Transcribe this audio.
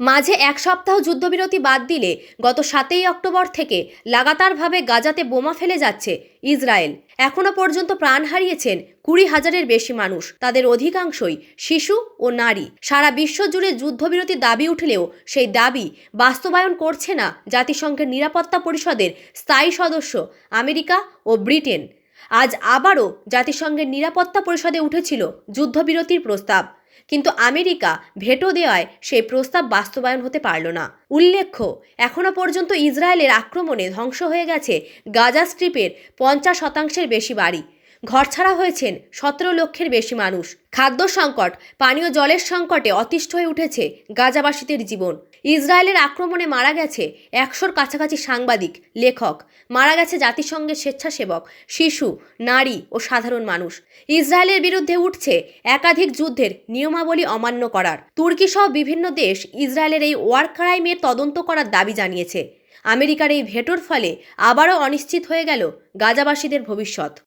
মাঝে এক সপ্তাহ যুদ্ধবিরতি বাদ দিলে গত সাতই অক্টোবর থেকে লাগাতারভাবে গাজাতে বোমা ফেলে যাচ্ছে ইসরায়েল। এখনও পর্যন্ত প্রাণ হারিয়েছেন কুড়ি হাজারের বেশি মানুষ। তাদের অধিকাংশই শিশু ও নারী। সারা বিশ্ব জুড়ে যুদ্ধবিরতির দাবি উঠলেও সেই দাবি বাস্তবায়ন করছে না জাতিসংঘের নিরাপত্তা পরিষদের স্থায়ী সদস্য আমেরিকা ও ব্রিটেন। আজ আবারও জাতিসংঘের নিরাপত্তা পরিষদে উঠেছিল যুদ্ধবিরতির প্রস্তাব। কিন্তু আমেরিকা ভেটো দেওয়ায় সেই প্রস্তাব বাস্তবায়ন হতে পারল না। উল্লেখ্য এখনও পর্যন্ত ইসরায়েলের আক্রমণে ধ্বংস হয়ে গেছে গাজা স্ট্রিপের পঞ্চাশ শতাংশের বেশি বাড়ি। ঘরছাড়া হয়েছেন সতেরো লক্ষের বেশি মানুষ। খাদ্য সংকট, পানীয় জলের সংকটে অতিষ্ঠ হয়ে উঠেছে গাজাবাসীদের জীবন। ইসরায়েলের আক্রমণে মারা গেছে একশোর কাছাকাছি সাংবাদিক, লেখক। মারা গেছে জাতিসংঘের স্বেচ্ছাসেবক, শিশু, নারী ও সাধারণ মানুষ। ইসরায়েলের বিরুদ্ধে উঠছে একাধিক যুদ্ধের নিয়মাবলী অমান্য করার। তুর্কি সহ বিভিন্ন দেশ ইসরায়েলের এই ওয়ার ক্রাইমের তদন্ত করার দাবি জানিয়েছে। আমেরিকার এই ভেটোর ফলে আবারও অনিশ্চিত হয়ে গেল গাজাবাসীদের ভবিষ্যৎ।